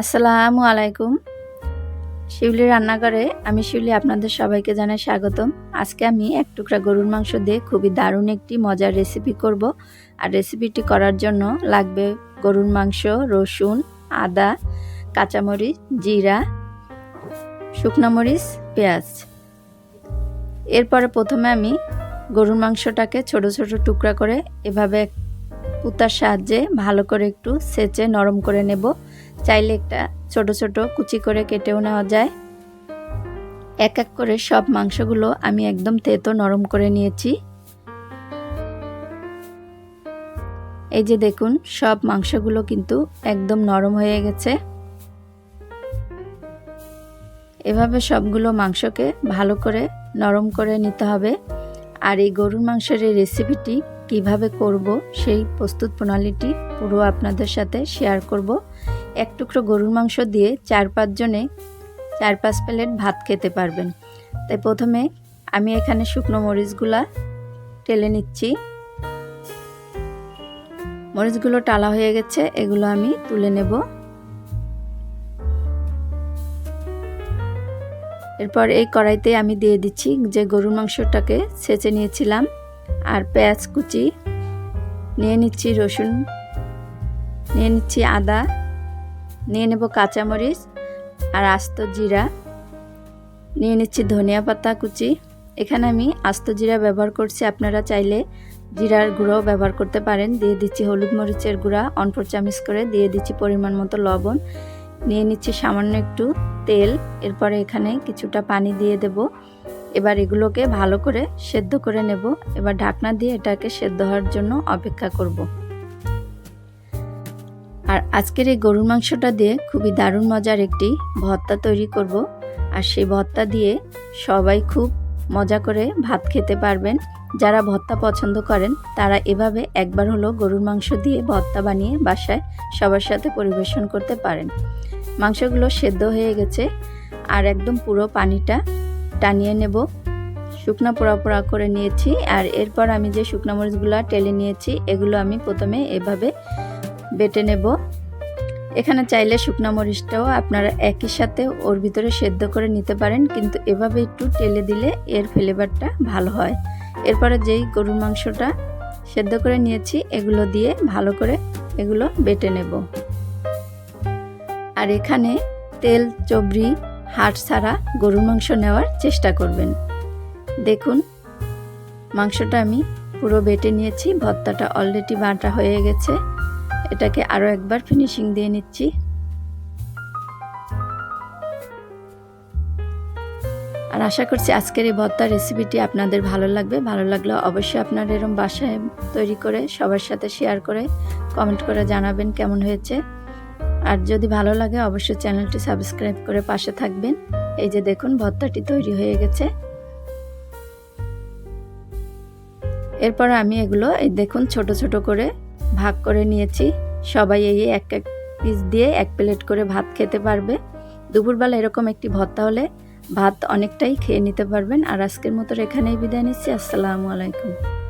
আসসালামু আলাইকুম। শিউলি রান্নাঘরে আমি শিউলি আপনাদের সবাইকে জানাই স্বাগতম। আজকে আমি এক টুকরা গরুর মাংস দিয়ে খুবই দারুণ একটি মজার রেসিপি করব। আর রেসিপিটি করার জন্য লাগবে গরুর মাংস, রসুন, আদা, কাঁচামরিচ, জিরা, শুকনো মরিচ, পেঁয়াজ। এরপরে প্রথমে আমি গরুর মাংসটাকে ছোট ছোট টুকরা করে এভাবে পুতার সাহায্যে ভালো করে একটু সেচে নরম করে নেব। চাইলে একটা ছোট ছোট কুচি করে কেটেও নেওয়া যায়। এক এক করে সব মাংসগুলো আমি একদম তেতো নরম করে নিয়েছি। এই যে দেখুন, সব মাংসগুলো কিন্তু একদম নরম হয়ে গেছে। এভাবে সবগুলো মাংসকে ভালো করে নরম করে নিতে হবে। আর এই গরুর মাংসের এই রেসিপিটি কীভাবে করব সেই প্রস্তুত প্রণালীটি পুরো আপনাদের সাথে শেয়ার করব। এক টুকরো গরুর মাংস দিয়ে চার পাঁচজনে চার পাঁচ প্লেট ভাত খেতে পারবেন। তাই প্রথমে আমি এখানে শুকনো মরিচগুলা টেলে নিচ্ছি। মরিচগুলো টালা হয়ে গেছে, এগুলো আমি তুলে নেব। এরপর এই কড়াইতে আমি দিয়ে দিচ্ছি যে গরুর মাংসটাকে ছেঁচে নিয়েছিলাম। আর পেঁয়াজ কুচি, নিয়ে নিচ্ছি রসুন, নিয়ে নিচ্ছি আদা, নিয়ে নেব কাঁচামরিচ আর আস্ত জিরা, নিয়ে নিচ্ছি ধনিয়া পাতা কুচি। এখানে আমি আস্ত জিরা ব্যবহার করছি, আপনারা চাইলে জিরার গুঁড়োও ব্যবহার করতে পারেন। দিয়ে দিচ্ছি হলুদ মরিচের গুঁড়া, অনফর চামিচ করে দিয়ে দিচ্ছি পরিমাণ মতো লবণ। নিয়ে নিচ্ছি সামান্য একটু তেল, এরপরে এখানে কিছুটা পানি দিয়ে দেব। এবার এগুলোকে ভালো করে সেদ্ধ করে নেব। এবার ঢাকনা দিয়ে এটাকে সেদ্ধ হওয়ার জন্য অপেক্ষা করব। আর আজকের এই গরুর মাংসটা দিয়ে খুবই দারুণ মজার একটি ভর্তা তৈরি করব। আর সেই ভর্তা দিয়ে সবাই খুব মজা করে ভাত খেতে পারবেন। যারা ভর্তা পছন্দ করেন, তারা এভাবে একবার হলো গরুর মাংস দিয়ে ভর্তা বানিয়ে বাসায় সবার সাথে পরিবেশন করতে পারেন। মাংসগুলো সেদ্ধ হয়ে গেছে। আর একদম পুরো পানিটা টানিয়ে নেব। শুকনো পোড়া পোড়া করে নিয়েছি আর এরপর আমি যে শুকনো মরিচগুলো টেলে নিয়েছি, এগুলো আমি প্রথমে এভাবে বেটে নেব। এখানে চাইলে শুকনো মরিচটাও আপনারা একই সাথে ওর ভিতরে সেদ্ধ করে নিতে পারেন, কিন্তু এভাবে একটু টেলে দিলে এর ফ্লেভারটা ভালো হয়। এরপরে যেই গরুর মাংসটা সেদ্ধ করে নিয়েছি, এগুলো দিয়ে ভালো করে এগুলো বেটে নেব। আর এখানে তেল, চবড়ি হাট ছাড়া গরুর মাংস নেওয়ার চেষ্টা করবেন। দেখুন, মাংসটা আমি পুরো বেটে নিয়েছি, ভর্তাটা অলরেডি বাটা হয়ে গেছে। এটাকে আরও একবার ফিনিশিং দিয়ে নিচ্ছি। আর আশা করছি আজকের এই ভর্তার রেসিপিটি আপনাদের ভালো লাগবে। ভালো লাগলে অবশ্যই আপনারা এরম বাসায় তৈরি করে সবার সাথে শেয়ার করে কমেন্ট করে জানাবেন কেমন হয়েছে। আর যদি ভালো লাগে, অবশ্যই চ্যানেলটি সাবস্ক্রাইব করে পাশে থাকবেন। এই যে দেখুন ভর্তাটি তৈরি হয়ে গেছে। এরপর আমি এগুলো এই দেখুন, ছোট ছোট করে ভাগ করে নিয়েছি। সবাই এই এক এক পিস দিয়ে এক প্লেট করে ভাত খেতে পারবে। দুপুরবেলা এরকম একটি ভর্তা হলে ভাত অনেকটাই খেয়ে নিতে পারবেন। আর আজকের মতো এখানেই বিদায় নিচ্ছি। আসসালামু আলাইকুম।